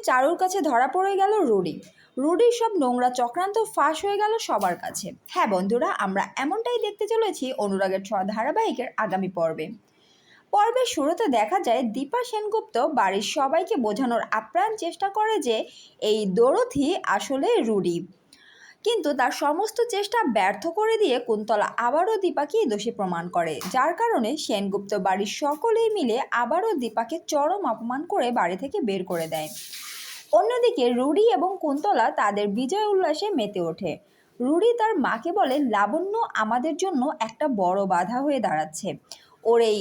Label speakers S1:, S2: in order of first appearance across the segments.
S1: চারুর কাছে ধরা পড়ে গেল রুডি। রুডির সব নোংরা চক্রান্ত ফাঁস হয়ে গেল সবার কাছে। হ্যাঁ বন্ধুরা, আমরা এমনটাই দেখতে চলেছি অনুরাগের ছ ধারাবাহিকের আগামী পর্বে। পর্বের শুরুতে দেখা যায় দীপা সেনগুপ্ত বাড়ির সবাইকে বোঝানোর আপ্রাণ চেষ্টা করে যে এই দরথি আসলে রুডি। কিন্তু তার সমস্ত চেষ্টা ব্যর্থ করে দিয়ে কুন্তলা আবারও দীপাকেই দোষী প্রমাণ করে। যার কারণে সেনগুপ্ত বাড়ির সকলেই মিলে আবারও দীপাকে চরম অপমান করে বাড়ি থেকে বের করে দেয়। অন্যদিকে রুডি এবং কুন্তলা তাদের বিজয় উল্লাসে মেতে ওঠে। রুডি তার মাকে বলে, লাবণ্য আমাদের জন্য একটা বড় বাধা হয়ে দাঁড়াচ্ছে। ওর এই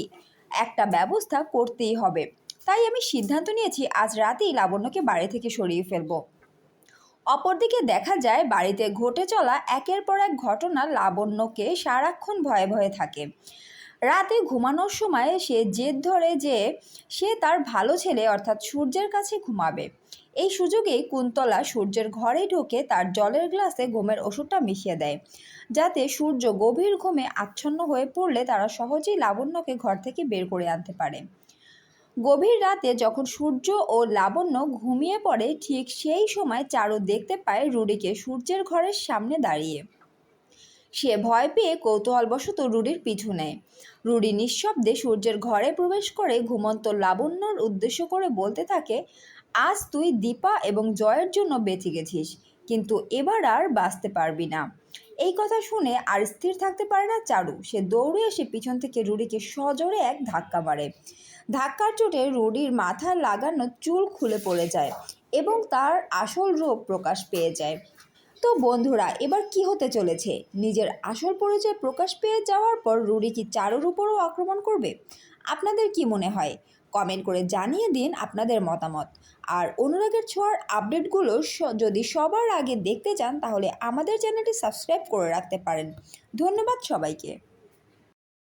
S1: একটা ব্যবস্থা করতেই হবে। তাই আমি সিদ্ধান্ত নিয়েছি, আজ রাতেই লাবণ্যকে বাড়ি থেকে সরিয়ে ফেলব। অপরদিকে দেখা যায়, বাড়িতে ঘটে চলা একের পর এক ঘটনা লাবণ্যকে সারাক্ষণ ভয়ে ভয়ে থাকে। রাতে ঘুমানোর সময় সে জেদ ধরে যে সে তার ভালো ছেলে অর্থাৎ সূর্যের কাছে ঘুমাবে। এই সুযোগেই কুন্তলা সূর্যের ঘরে ঢুকে তার জলের গ্লাসে ঘুমের ওষুধটা মিশিয়ে দেয়। যাতে সূর্য গভীর ঘুমে আচ্ছন্ন হয়ে পড়লে তারা সহজেই লাবণ্যকে ঘর থেকে বের করে আনতে পারে। গভীর রাতে যখন সূর্য ও লাবণ্য ঘুমিয়ে পড়ে, ঠিক সেই সময় চারু দেখতে পায় রুডিকে সূর্যের ঘরের সামনে দাঁড়িয়ে। সে ভয় পেয়ে কৌতূহলবশত রুডির পিছু নেয়। রুডি নিঃশব্দে সূর্যের ঘরে প্রবেশ করে ঘুমন্ত লাবণ্যর উদ্দেশ্য করে বলতে থাকে, আজ তুই দীপা এবং জয়ের জন্য বেঁচে গেছিস, কিন্তু এবার আর বাঁচতে পারবি না। এই কথা শুনে আর স্থির থাকতে পারে না চারু। সে দৌড়ে এসে পিছন থেকে রুডিকে সজোরে এক ধাক্কা মারে। ধাক্কার চোটে রুডির মাথায় লাগানো চুল খুলে পড়ে যায় এবং তার আসল রূপ প্রকাশ পেয়ে যায়। তো বন্ধুরা, এবার কি হতে চলেছে? নিজের আসল পরিচয় প্রকাশ পেয়ে যাওয়ার পর রুরি কি চারুর উপরও আক্রমণ করবে? আপনাদের কি মনে হয়? কমেন্ট করে জানিয়ে দিন আপনাদের মতামত। আর অনুরাগের ছোঁয়ার আপডেটগুলো যদি সবার আগে দেখতে চান, তাহলে আমাদের চ্যানেলটি সাবস্ক্রাইব করে রাখতে পারেন। ধন্যবাদ সবাইকে।